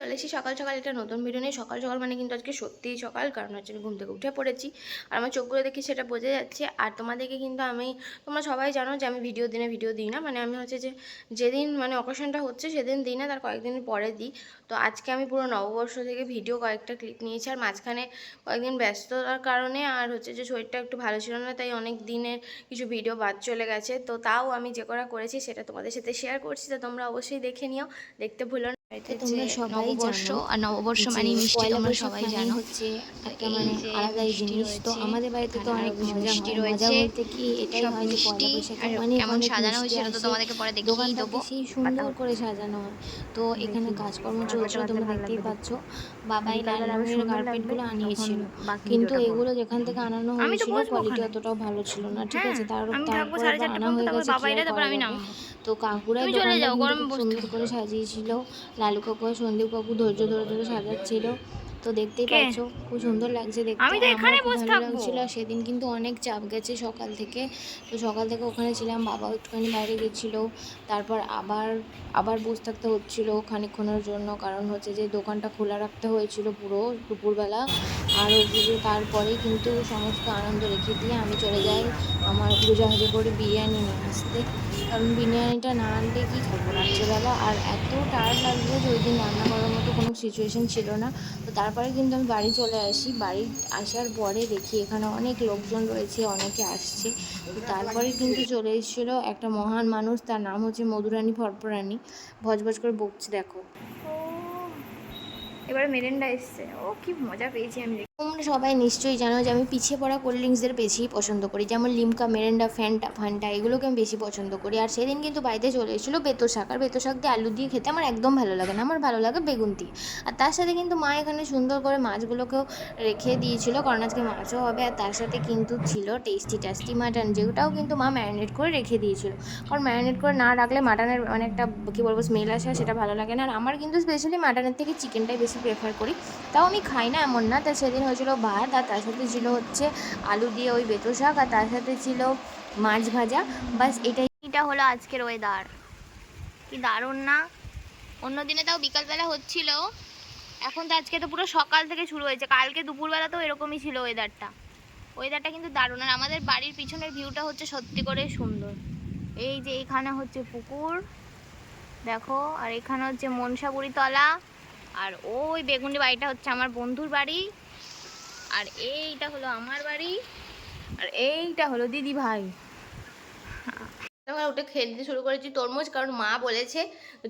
চলে সকাল সকাল একটা নতুন ভিডিও নিয়ে। সকাল সকাল মানে কিন্তু আজকে সত্যিই সকাল, কারণ হচ্ছে ঘুম থেকে উঠে পড়েছি। আর আমার চোখগুলো দেখি সেটা বোঝা যাচ্ছে। আর তোমাদেরকে কিন্তু আমি, তোমরা সবাই জানো যে আমি ভিডিও দিনে ভিডিও দিই না। মানে আমি হচ্ছে যে, যেদিন মানে অকেশনটা হচ্ছে সেদিন দিই না, তার কয়েকদিন পরে দিই। তো আজকে আমি পুরো নববর্ষ থেকে ভিডিও কয়েকটা ক্লিপ নিয়েছি। আর মাঝখানে কয়েকদিন ব্যস্ততার কারণে আর হচ্ছে যে শরীরটা একটু ভালো ছিল না, তাই অনেক দিনের কিছু ভিডিও বাদ চলে গেছে। তো তাও আমি যে করা করেছি সেটা তোমাদের সাথে শেয়ার করছি। তো তোমরা অবশ্যই দেখে নিও। দেখতে ভুলো না। বাড়িতে তোমরা সবাই নববর্ষ আর নববর্ষ মানে মিষ্টি তোমরা সবাই জানো। হচ্ছে একটা মানে যে জিনিস। তো আমাদের বাড়িতে তো এখানে অনেক আরও কিছু মজা মিষ্টি রয়েছে, বলতে কি? এটাই হয় মিষ্টি আর মানে সাজানো মিষ্টি হয়েছিল তো তোমাদেরকে পরে দেখিয়ে দেবো। সেই সুন্দর করে সাজানো হয়। তো এখানে কাজকর্ম চলছিল তোমরা দেখতেই পাচ্ছ। বাবাই লাল রঙের কার্পেটগুলো আনিয়েছিল। কিন্তু এগুলো যেখান থেকে আনানো হয়েছিল কোয়ালিটি অতটাও ভালো ছিল না ঠিক হ্যাঁ, আছে? তার তারপর আনা হয়ে গেছে। তো কাকুরা সুন্দর করে সাজিয়েছিল। লালু কাকু আর সন্দীপ কাকু ধৈর্য ধরে ধরে সাজাচ্ছিল। তো দেখতেই? পাচ্ছ খুব সুন্দর লাগছে দেখতে। আমি তো এখানে বসে থাকব। আর সেদিন কিন্তু অনেক চাপ গেছে সকাল থেকে। তো সকাল থেকে ওখানে ছিলাম বাবা একটুখানি বাইরে গেছিল তারপর আবার আবার বসে থাকতে হচ্ছিল খানিকক্ষণের জন্য কারণ হচ্ছে যে দোকানটা খোলা রাখতে হয়েছিল পুরো দুপুরবেলা। আর ওদিকে তারপরেই কিন্তু সমস্ত আনন্দ রেখে দিয়ে আমি চলে যাই আমার উড়োজাহাজে করে বিরিয়ানি নিয়ে আসতে। কারণ বিরিয়ানিটা না আনলে কী খাব রাত্রেবেলা আর এত টায়ার্ড লাগছিল যে ওই দিন রান্না করার মতো কোনো সিচুয়েশন ছিল না। তো তারপরে কিন্তু আমি বাড়ি চলে আসি। বাড়ি আসার পরে দেখি এখানে অনেক লোকজন রয়েছে, অনেকে আসছে। তারপরে কিন্তু চলে এসেছিল একটা মহান মানুষ, তার নাম হচ্ছে মধুরানী ভরপরানী ভজভজ করে বকছে, দেখো। এবারে মেরেন্ডা এসছে। ও, কি মজা পেয়েছি আমি তোমরা সবাই নিশ্চয়ই জানো যে আমি পিছিয়ে পড়া কোল্ড ড্রিঙ্কসদের বেশি পছন্দ করি। যেমন লিমকা মেরেন্ডা ফ্যান্টা ফান্টা এগুলোকে আমি বেশি পছন্দ করি। আর সেদিন কিন্তু বাড়িতে চলে এসেছিল বেতো শাক। আর বেতো শাক দিয়ে আলু দিয়ে খেতে আমার একদম ভালো লাগে না। আমার ভালো লাগে বেগুন দিয়ে। আর তার সাথে কিন্তু মা এখানে সুন্দর করে মাছগুলোকেও রেখে দিয়েছিল। কারণ আজকে মাছও হবে। আর তার সাথে কিন্তু ছিল টেস্টি টেস্টি মাটন যেটাও কিন্তু মা ম্যারিনেট করে রেখে দিয়েছিল। কারণ ম্যারিনেট করে না রাখলে মাটনের একটা কী বলব স্মেল আসে সেটা ভালো লাগে না। আর আমার কিন্তু স্পেশালি মাটনের থেকে চিকেনটাই বেশি প্রেফার করি। তাও আমি খাই না এমন না। তা সেদিন হয়েছিল ভাত, আর তার সাথে ছিল হচ্ছে আলু দিয়ে ওই বেতো শাক, আর তার সাথে ছিল মাছ ভাজা। বাস এটাই এটা হলো আজকের ওয়েদার কি দারুণ না? অন্য দিনে তাও বিকালবেলা হচ্ছিল। এখন তো আজকে তো পুরো সকাল থেকে শুরু হয়েছে। কালকে দুপুরবেলা তো এরকমই ছিল ওয়েদারটা ওয়েদারটা কিন্তু দারুণ। আর আমাদের বাড়ির পিছনের ভিউটা হচ্ছে সত্যি করে সুন্দর। এই যে এখানে হচ্ছে পুকুর। দেখো, আর এখানে হচ্ছে মনসাপুরি তলা আর ওই বেগুনি বাড়িটা হচ্ছে আমার বন্ধুর বাড়ি। আর এইটা হলো আমার বাড়ি, আর এইটা হলো দিদি ভাই। ওটা খেলতে শুরু করেছি তরমুজ, কারণ মা বলেছে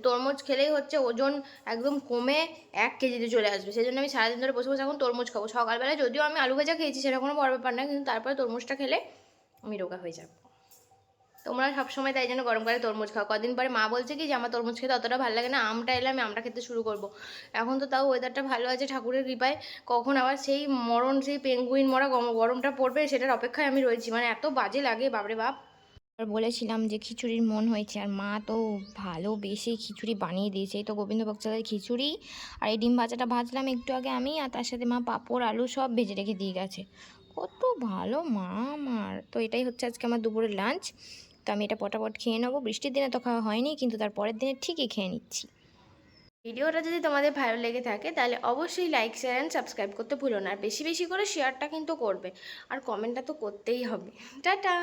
তরমুজ খেলেই হচ্ছে ওজন একদম কমে এক কেজিতে চলে আসবে। সেই জন্য আমি সারাদিন ধরে বসে বসে এখন তরমুজ খাব। সকালবেলা যদিও আমি আলু ভাজা খেয়েছি সেটা কোনো বড় ব্যাপার না কিন্তু তারপরে তরমুজটা খেলে আমি রোগা হয়ে যাব। তোমরা সবসময় তাই জন্য গরমকালে তরমুজ খাও। কদিন পরে মা বলছে কি যে, আমার তরমুজ খেতে অতটা ভালো লাগে না, আমটা এলে আমি আমটা খেতে শুরু করব। এখন তো তাও ওয়েদারটা ভালো আছে, ঠাকুরের কৃপায়। কখন আবার সেই মরণ, সেই পেঙ্গুইন মরা গরমটা পড়বে সেটার অপেক্ষায় আমি রয়েছি। মানে এত বাজে লাগে, বাপরে বাপ। আর বলেছিলাম যে, খিচুড়ির মন হয়েছে। আর মা তো ভালোবেসে খিচুড়ি বানিয়ে দিয়েছে। এই তো গোবিন্দভোগ চালের খিচুড়ি আর এই ডিম ভাজাটা ভাজলাম একটু আগে আমি, আর তার সাথে মা পাঁপড়, আলু সব ভেজে রেখে দিয়ে গেছে। কত ভালো, মা আমার। তো এটাই হচ্ছে আজকে আমার দুপুরের লাঞ্চ তো আমি এটা পটাপট খেয়ে নেব। বৃষ্টির দিনে তো খাওয়া হয়নি, কিন্তু তার পরের দিনে ঠিকই খেয়ে নিচ্ছি। ভিডিওটা যদি তোমাদের ভালো লেগে থাকে, তাহলে অবশ্যই লাইক শেয়ার অ্যান্ড সাবস্ক্রাইব করতে ভুলো না। আর বেশি বেশি করে শেয়ারটা কিন্তু করবে। আর কমেন্টটা তো করতেই হবে। টাটা!